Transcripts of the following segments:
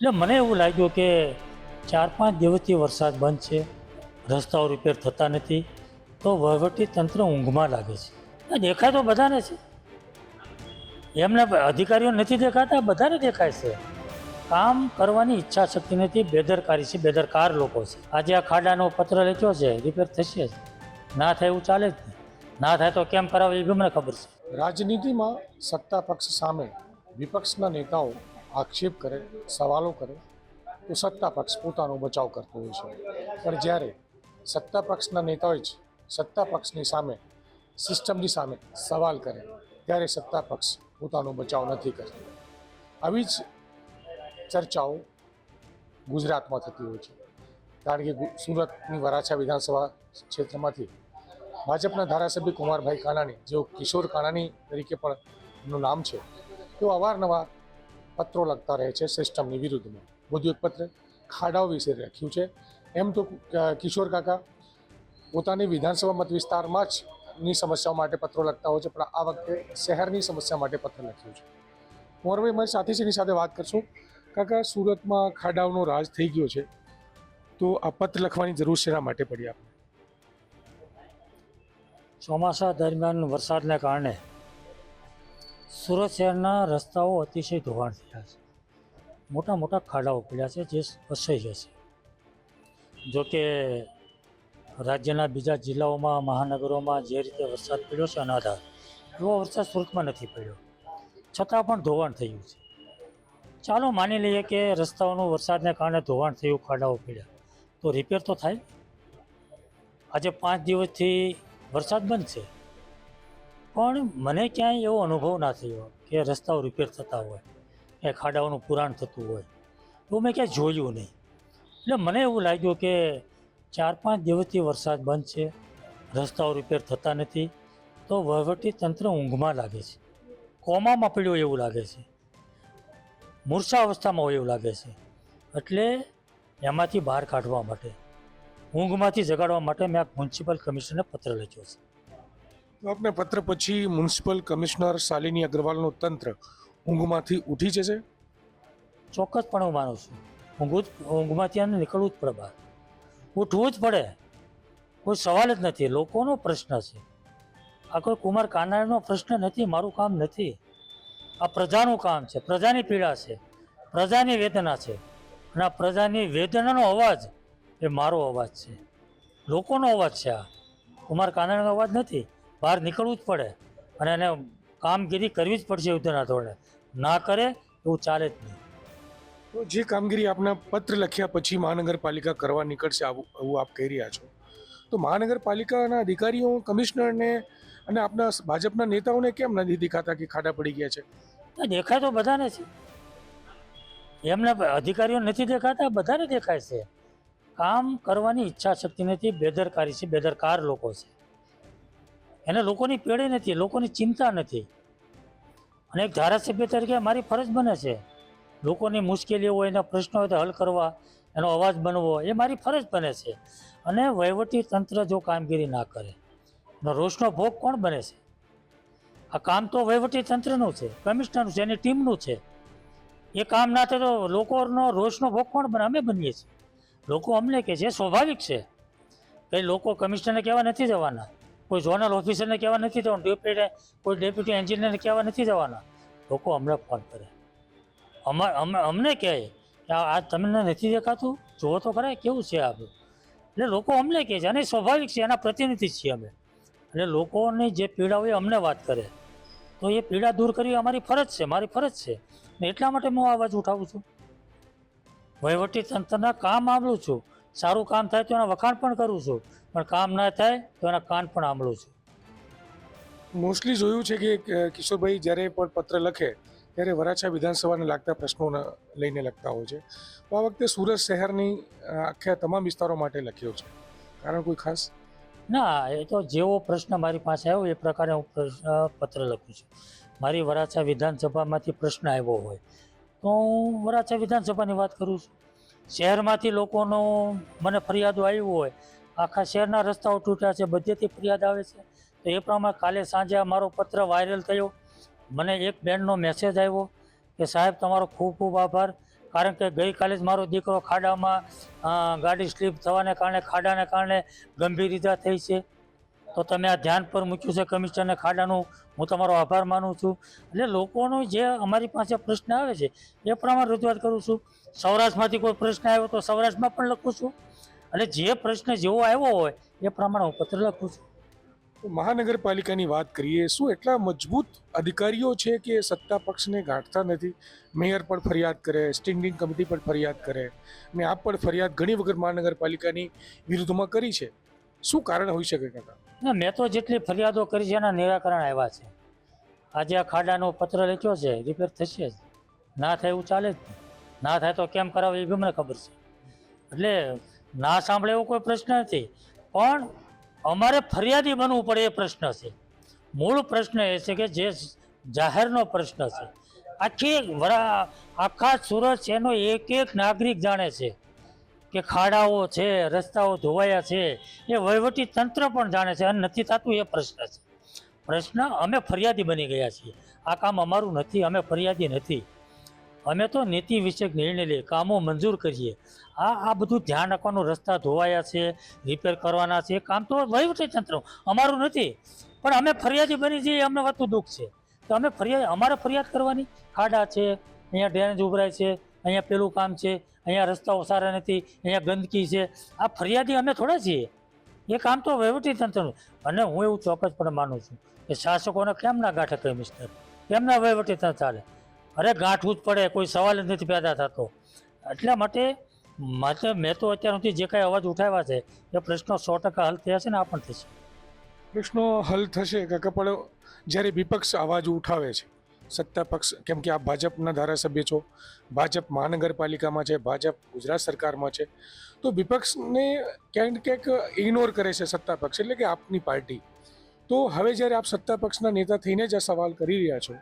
એટલે મને એવું લાગ્યું કે ચાર પાંચ દિવસથી વરસાદ બંધ છે, રસ્તાઓ રિપેર થતા નથી, તો વહીવટી તંત્ર ઊંઘમાં લાગે છે. દેખાય તો બધાને છે. એમને અધિકારીઓ નથી દેખાતા, બધાને દેખાય છે. કામ કરવાની ઈચ્છા શક્તિ નથી, બેદરકારી છે, બેદરકાર લોકો છે. આજે આ ખાડાનો પત્ર લખ્યો છે રિપેર થશે જ. ના થાય એવું ચાલે જ નહીં. ના થાય તો કેમ કરાવે એ બી મને ખબર છે. રાજનીતિમાં સત્તા પક્ષ સામે વિપક્ષના નેતાઓ આક્ષેપ કરે, સવાલો કરે, તો સત્તા પક્ષ પોતાનો બચાવ કરતો હોય છે. પણ જ્યારે સત્તા પક્ષના નેતાઓ જ સત્તા પક્ષની સામે, સિસ્ટમની સામે સવાલ કરે, ત્યારે સત્તા પક્ષ પોતાનો બચાવ નથી કરતો. આવી જ ચર્ચાઓ ગુજરાતમાં થતી હોય છે. કારણ કે સુરતની વરાછા વિધાનસભા ક્ષેત્રમાંથી ભાજપના ધારાસભ્ય કુમારભાઈ કાનાણી જેઓ કિશોર કાનાણી તરીકે પણ એમનું નામ છે, તેઓ અવારનવાર પત્રો લખતા રહે છે સિસ્ટમની વિરુદ્ધમાં. પત્ર ખાડાઓ વિશે લખ્યું છે. એમ તો કિશોર કાકા, પોતાની વિધાનસભા મત વિસ્તારમાં જ ની સમસ્યાઓ માટે પત્રો લખતા હોય છે, પણ આ વખતે શહેરની સમસ્યા માટે પત્ર લખ્યું છે. કુંવરભાઈ મારી સાથે છે એની સાથે વાત કરશું. કાકા, સુરતમાં ખાડાઓનો રાજ થઈ ગયો છે, તો આ પત્ર લખવાની જરૂર શેના માટે પડી આપણે ચોમાસા દરમિયાન વરસાદને કારણે સુરત શહેરના રસ્તાઓ અતિશય ધોવાણ થયા છે. મોટા મોટા ખાડાઓ પડ્યા છે જે વસાઈ જશે જોકે રાજ્યના બીજા જિલ્લાઓમાં, મહાનગરોમાં જે રીતે વરસાદ પડ્યો છે અનાધાર, એવો વરસાદ સુરતમાં નથી પડ્યો. છતાં પણ ધોવાણ થયું છે. ચાલો માની લઈએ કે રસ્તાઓનું વરસાદને કારણે ધોવાણ થયું, ખાડાઓ પડ્યા. તો રિપેર તો થાય. આજે પાંચ દિવસથી વરસાદ બંધ છે. પણ મને ક્યાંય એવો અનુભવ ના થયો કે રસ્તાઓ રિપેર થતા હોય, કે ખાડાઓનું પુરાણ થતું હોય. તો મેં ક્યાંય જોયું નહીં. એટલે મને એવું લાગ્યું કે ચાર પાંચ દિવસથી વરસાદ બંધ છે, રસ્તાઓ રિપેર થતા નથી, તો વહીવટી તંત્ર ઊંઘમાં લાગે છે. કોમામાં પડ્યું એવું લાગે છે. મૂર્છા અવસ્થામાં હોય એવું લાગે છે. એટલે એમાંથી બહાર કાઢવા માટે, ઊંઘમાંથી જગાડવા માટે મેં આ મ્યુનિસિપલ કમિશનરને પત્ર લખ્યો છે. આપને પત્ર પછી મ્યુનિસિપલ કમિશનર શાલિની અગ્રવાલનું તંત્ર ઊંઘમાંથી ઉઠી જશે? ચોક્કસપણે હું માનું છું. ઊંઘું ઊંઘમાંથી આને નીકળવું જ પડે બહાર. ઉઠવું જ પડે. કોઈ સવાલ જ નથી. લોકોનો પ્રશ્ન છે. આ કોઈ કુમાર કાનાણીનો પ્રશ્ન નથી. મારું કામ નથી. આ પ્રજાનું કામ છે. પ્રજાની પીડા છે. પ્રજાની વેદના છે. અને આ પ્રજાની વેદનાનો અવાજ એ મારો અવાજ છે. લોકોનો અવાજ છે આ. કુમાર કાનાણીનો અવાજ નથી. બહાર નીકળવું જ પડે અને એને કામગીરી કરવી જ પડશે યુદ્ધના ધોરણે ના કરે એવું ચાલે જ નહીં. તો જે કામગીરી આપના પત્ર લખ્યા પછી મહાનગરપાલિકા કરવા નીકળશે આવું એવું આપ કહી રહ્યા છો. તો મહાનગરપાલિકાના અધિકારીઓ કમિશનરને અને આપના ભાજપના નેતાઓને કેમ નથી દેખાતા કે ખાડા પડી ગયા છે? દેખાય તો બધાને છે. એમને અધિકારીઓ નથી દેખાતા બધાને દેખાય છે. કામ કરવાની ઈચ્છા શક્તિ નથી બેદરકારી છે બેદરકાર લોકો છે. એને લોકોની પેઢી નથી, લોકોની ચિંતા નથી. અને એક ધારાસભ્ય તરીકે મારી ફરજ બને છે, લોકોની મુશ્કેલીઓ હોય, એના પ્રશ્નો હોય તો હલ કરવા, એનો અવાજ બનવો, એ મારી ફરજ બને છે. અને વહીવટી તંત્ર જો કામગીરી ના કરે, એનો રોષનો ભોગ કોણ બને છે? આ કામ તો વહીવટી તંત્રનું છે, કમિશનરનું છે, એની ટીમનું છે. એ કામ ના થાય તો લોકોનો રોષનો ભોગ કોણ બને? અમે બનીએ છીએ. લોકો અમને કહે છે સ્વાભાવિક છે. કંઈ લોકો કમિશનરને કહેવા નથી જવાના. કોઈ ઝોનલ ઓફિસરને કહેવા નથી જવાનું, ડેપ્યુટી, કોઈ ડેપ્યુટી એન્જિનિયરને કહેવા નથી જવાના. લોકો અમને ફોન કરે. અમા- અમે, અમને કહે કે આ તમને નથી દેખાતું? જુઓ તો ખરા, કેવું છે આપણું એટલે લોકો અમને કહે છે, અને સ્વાભાવિક છે, એના પ્રતિનિધિ છીએ અમે. એટલે લોકોની જે પીડા હોય અમને વાત કરે. તો એ પીડા દૂર કરવી અમારી ફરજ છે, મારી ફરજ છે. એટલા માટે હું આ અવાજ ઉઠાવું છું. વહીવટી તંત્રના કામ આંબળું છું. સારું કામ થાય તો એના વખાણ પણ કરું છું. પણ કામ ના થાય તો એના કાન પણ આંબળું છું. મોસ્ટલી જોયું છે કે કિશોરભાઈ જ્યારે પણ પત્ર લખે ત્યારે વરાછા વિધાનસભાને લાગતા પ્રશ્નોને લઈને લખતા હોય છે. આ વખતે સુરત શહેરની આખા તમામ વિસ્તારો માટે લખ્યો છે. કારણ કોઈ ખાસ? ના એ તો જેવો પ્રશ્ન મારી પાસે આવ્યો એ પ્રકારે હું પ્રશ્ન પત્ર લખું છું. મારી વરાછા વિધાનસભામાંથી પ્રશ્ન આવ્યો હોય તો હું વરાછા વિધાનસભાની વાત કરું છું. શહેરમાંથી લોકોનો મને ફરિયાદો આવી હોય, આખા શહેરના રસ્તાઓ તૂટ્યા છે, બધેથી ફરિયાદ આવે છે. તો એ પ્રમાણે કાલે સાંજે મારો પત્ર વાયરલ થયો. મને એક બેનનો મેસેજ આવ્યો કે, સાહેબ, તમારો ખૂબ ખૂબ આભાર. કારણ કે ગઈકાલે જ મારો દીકરો ખાડામાં ગાડી સ્લીપ થવાને કારણે, ખાડાને કારણે ગંભીર ઈજા થઈ છે. તો તમે આ ધ્યાન પર મૂક્યું છે કમિશનરને ખાડાનું. હું તમારો આભાર માનું છું. એટલે લોકોનો જે અમારી પાસે પ્રશ્ન આવે છે, એ પ્રમાણે રજૂઆત કરું છું. સૌરાષ્ટ્રમાંથી કોઈ પ્રશ્ન આવ્યો તો સૌરાષ્ટ્રમાં પણ લખું છું. અને જે પ્રશ્ન જેવો આવ્યો હોય, એ પ્રમાણે હું પત્ર લખું છું. મહાનગરપાલિકાની વાત કરીએ, શું એટલા મજબૂત અધિકારીઓ છે કે સત્તા પક્ષને ગાંઠતા નથી? મેયર પણ ફરિયાદ કરે, સ્ટેન્ડિંગ કમિટી પણ ફરિયાદ કરે. ને આપ પણ ફરિયાદ ઘણી વખત મહાનગરપાલિકાની વિરુદ્ધમાં કરી છે. શું કારણ હોઈ શકે કાકા? ના, મેં તો જેટલી ફરિયાદો કરી છે એના નિરાકરણ આવ્યા છે. આજે આ ખાડાનો પત્ર લખ્યો છે રિપેર થશે જ. ના થાય એવું ચાલે જ ના થાય તો કેમ કરાવે એ બી મને ખબર છે. એટલે ના સાંભળે એવો કોઈ પ્રશ્ન નથી. પણ અમારે ફરિયાદી બનવું પડે એ પ્રશ્ન છે. મૂળ પ્રશ્ન એ છે કે જે જાહેરનો પ્રશ્ન છે. આખી વરા આખા સુરત એનો એક એક નાગરિક જાણે છે. કે ખાડાઓ છે, રસ્તાઓ ધોવાયા છે, એ વહીવટી તંત્ર પણ જાણે છે, અને નથી થતું એ પ્રશ્ન છે. પ્રશ્ન, અમે ફરિયાદી બની ગયા છીએ. આ કામ અમારું નથી, અમે ફરિયાદી નથી. અમે તો નીતિ વિષયક નિર્ણય લઈએ, કામો મંજૂર કરીએ. આ આ બધું ધ્યાન રાખવાનું રસ્તા ધોવાયા છે રિપેર કરવાના છે કામ તો વહીવટી તંત્ર, અમારું નથી. પણ અમે ફરિયાદી બની જઈએ અમને વધુ દુઃખ છે. તો અમે ફરિયાદ, અમારે ફરિયાદ કરવાની? ખાડા છે, અહીંયા ડ્રેનેજ ઉભરાય છે અહીંયા પેલું કામ છે, અહીંયા રસ્તાઓ સારા નથી, અહીંયા ગંદકી છે. આ ફરિયાદી અમે થોડા છીએ. એ કામ તો વહીવટી તંત્રનું. અને હું એવું ચોક્કસપણે માનું છું કે શાસકોને કેમ ના ગાંઠે કમિશનર કેમ ના વહીવટી તંત્ર ચાલે? અરે ગાંઠવું જ પડે, કોઈ સવાલ જ નથી પેદા થતો. એટલા માટે માટે મેં તો અત્યાર સુધી જે કાંઈ અવાજ ઉઠાવ્યા છે, એ પ્રશ્નો સો ટકા હલ થયા છે ને આ પણ થશે. પ્રશ્નો હલ થશે કે પણ જ્યારે વિપક્ષ અવાજ ઉઠાવે છે સત્તા પક્ષ, કેમ કે આપ ભાજપના ધારાસભ્ય છો, ભાજપ મહાનગરપાલિકામાં છે, ભાજપ ગુજરાત સરકારમાં છે, તો વિપક્ષને ક્યાંક ક્યાંક ઇગ્નોર કરે છે સત્તા પક્ષ, એટલે કે આપની પાર્ટી. તો હવે જ્યારે આપ સત્તા પક્ષના નેતા થઈને જ આ સવાલ કરી રહ્યા છો,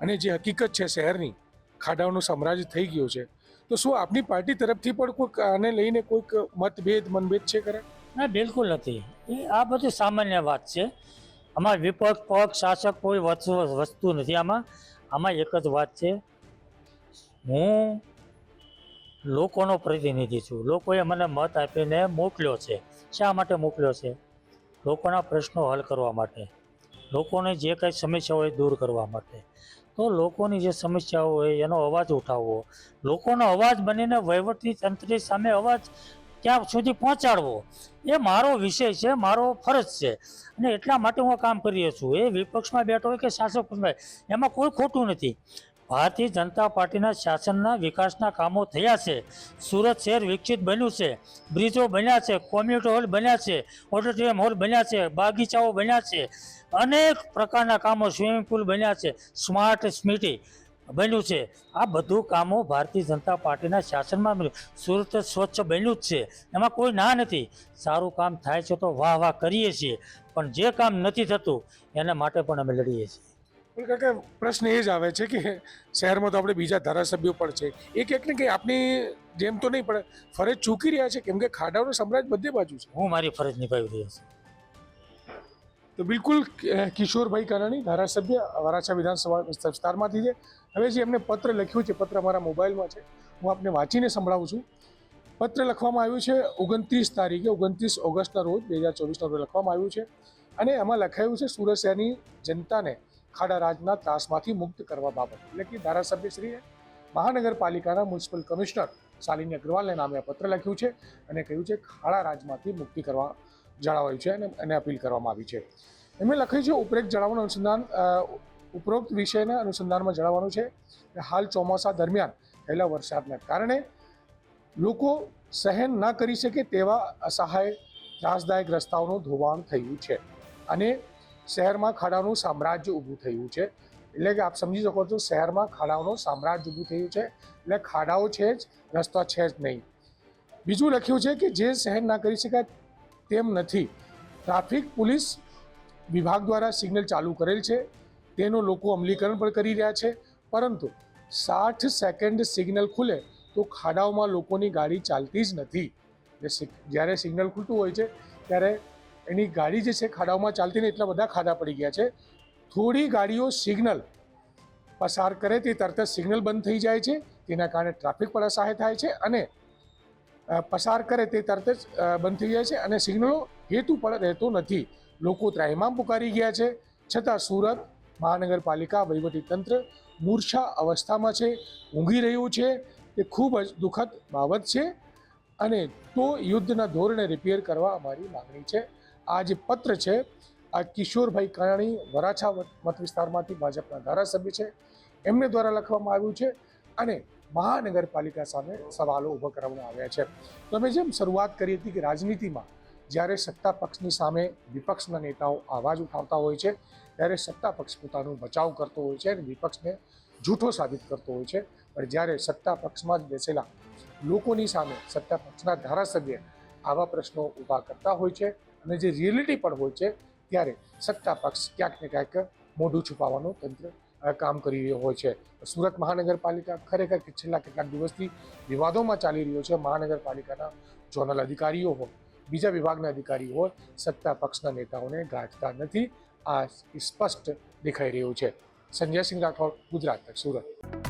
અને જે હકીકત છે શહેરની, ખાડાઓનું સામ્રાજ્ય થઈ ગયું છે, તો શું આપની પાર્ટી તરફથી પણ કોઈક આને લઈને કોઈક મતભેદ, મનભેદ છે ખરા? ના, બિલકુલ નથી. એ આ બધી સામાન્ય વાત છે. આમાં વિપક્ષ પક્ષ, શાસક કોઈ વસ્તુ નથી. આમાં આમાં એક જ વાત છે. હું લોકોનો પ્રતિનિધિ છું. લોકોએ મને મત આપીને મોકલ્યો છે. શા માટે મોકલ્યો છે? લોકોના પ્રશ્નો હલ કરવા માટે. લોકોને જે કંઈ સમસ્યાઓ હોય દૂર કરવા માટે. તો લોકોની જે સમસ્યાઓ હોય એનો અવાજ ઉઠાવવો. લોકોનો અવાજ બનીને વહીવટી તંત્રની સામે અવાજ ત્યાં સુધી પહોંચાડવો. એ મારો વિષય છે, મારો ફરજ છે. અને એટલા માટે હું કામ કરી રહ્યો છું. એ વિપક્ષમાં બેઠો હોય કે શાસક એમાં કોઈ ખોટું નથી. ભારતીય જનતા પાર્ટીના શાસનના વિકાસના કામો થયા છે. સુરત શહેર વિકસિત બન્યું છે. બ્રિજો બન્યા છે, કોમ્યુનિટી હોલ બન્યા છે, ઓડિટોરિયમ હોલ બન્યા છે, બાગીચાઓ બન્યા છે. અનેક પ્રકારના કામો, સ્વિમિંગ પુલ બન્યા છે. સ્માર્ટ સ્મિટી બન્યું છે. આ બધું કામો ભારતીય જનતા પાર્ટીના શાસનમાં બન્યું સુરત સ્વચ્છ બન્યું જ છે. એમાં કોઈ ના નથી. સારું કામ થાય છે તો વાહ વાહ કરીએ છીએ. પણ જે કામ નથી થતું એના માટે પણ અમે લડીએ છીએ. કાકા પ્રશ્ન એ જ આવે છે કે શહેરમાં તો આપણે બીજા ધારાસભ્યો પણ છે. એ ક્યાંક ને કંઈક આપની જેમ તો નહીં પણ ફરજ ચૂકી રહ્યા છે. કેમ કે ખાડાઓનું સામ્રાજ્ય બધે બાજુ છે. હું મારી ફરજ નિભાવી રહ્યો છું. તો બિલકુલ કિશોરભાઈ કાનાણી ધારાસભ્ય, વરાછા વિધાનસભા વિસ્તારમાંથી છે. હવે જે એમને પત્ર લખ્યું છે, પત્ર મારા મોબાઈલમાં છે, હું આપને વાંચીને સંભળાવું છું. પત્ર લખવામાં આવ્યું છે, ઓગણત્રીસ તારીખે, ઓગણત્રીસ ઓગસ્ટના રોજ, બે હજાર ચોવીસના રોજ લખવામાં આવ્યું છે. અને એમાં લખાયું છે, સુરત શહેરની જનતાને ખાડા રાજના ત્રાસમાંથી મુક્ત કરવા બાબત. એટલે કે ધારાસભ્યશ્રીએ મહાનગરપાલિકાના મ્યુનિસિપલ કમિશનર શાલિની અગ્રવાલને નામે પત્ર લખ્યું છે અને કહ્યું છે, ખાડા રાજમાંથી મુક્તિ કરવા જણાવાયું છે અને એને અપીલ કરવામાં આવી છે. એમણે લખ્યું છે ઉપરેક્ત જણાવવાનું અનુસંધાન ઉપરોક્ત વિષયના અનુસંધાનમાં જણાવવાનું છે કે હાલ ચોમાસા દરમિયાન થયેલા વરસાદના કારણે લોકો સહન ન કરી શકે તેવા અસહાય, ત્રાસદાયક રસ્તાઓનું ધોવાણ થયું છે અને શહેરમાં ખાડાનું સામ્રાજ્ય ઊભું થયું છે. એટલે કે આપ સમજી શકો છો શહેરમાં ખાડાઓનું સામ્રાજ્ય ઊભું થયું છે. એટલે ખાડાઓ છે જ, રસ્તા છે જ નહીં. બીજું લખ્યું છે કે જે સહન ના કરી શકાય તેમ નથી. ટ્રાફિક પોલીસ વિભાગ દ્વારા સિગ્નલ ચાલુ કરેલ છે. તેનું લોકો અમલીકરણ પણ કરી રહ્યા છે. પરંતુ સાઠ સેકન્ડ સિગ્નલ ખુલે તો ખાડાઓમાં લોકોની ગાડી ચાલતી જ નથી. જ્યારે સિગ્નલ ખુલતું હોય છે, ત્યારે એની ગાડી જે છે ખાડાઓમાં ચાલતી નહીં એટલા બધા ખાડા પડી ગયા છે. થોડી ગાડીઓ સિગ્નલ પસાર કરે તે તરત જ સિગ્નલ બંધ થઈ જાય છે. તેના કારણે ટ્રાફિક પણ અસહાય થાય છે અને પસાર કરે તે તરત જ બંધ થઈ જાય છે અને સિગ્નલો હેતુ પણ રહેતો નથી. લોકો ત્રાહિમામ પુકારી ગયા છે. છતાં સુરત મહાનગરપાલિકા વહીવટીતંત્ર મૂર્છા અવસ્થામાં છે, ઊંઘી રહ્યું છે. તે ખૂબ જ દુઃખદ બાબત છે અને તો યુદ્ધના ધોરણે રિપેર કરવા અમારી માગણી છે. આ જે પત્ર છે, આ કિશોરભાઈ કાણાણી વરાછા મત વિસ્તારમાંથી ભાજપના ધારાસભ્ય છે. એમને દ્વારા લખવામાં આવ્યું છે અને મહાનગરપાલિકા સામે સવાલો ઊભા કરવામાં આવ્યા છે. તો અમે જેમ શરૂઆત કરી હતી કે રાજનીતિમાં જ્યારે સત્તા પક્ષની સામે વિપક્ષના નેતાઓ આવાજ ઉઠાવતા હોય છે, ત્યારે સત્તા પક્ષ પોતાનો બચાવ કરતો હોય છે અને વિપક્ષને જૂઠો સાબિત કરતો હોય છે. પણ જ્યારે સત્તા પક્ષમાં જ બેસેલા લોકોની સામે સત્તા પક્ષના ધારાસભ્ય આવા પ્રશ્નો ઊભા કરતા હોય છે અને જે રિયલિટી પણ હોય છે, ત્યારે સત્તા પક્ષ ક્યાંક ને ક્યાંક મોઢું છુપાવવાનું તંત્ર કામ કરી રહ્યો હોય છે. સુરત મહાનગરપાલિકા ખરેખર છેલ્લા કેટલાક દિવસથી વિવાદોમાં ચાલી રહ્યો છે. મહાનગરપાલિકાના ઝોનલ અધિકારીઓ હોય, બીજા વિભાગના અધિકારીઓ હોય, સત્તા પક્ષના નેતાઓને ગાંઠતા નથી. આ સ્પષ્ટ દેખાઈ રહ્યું છે. સંજય સિંહ રાઠોડ, ગુજરાત, સુરત.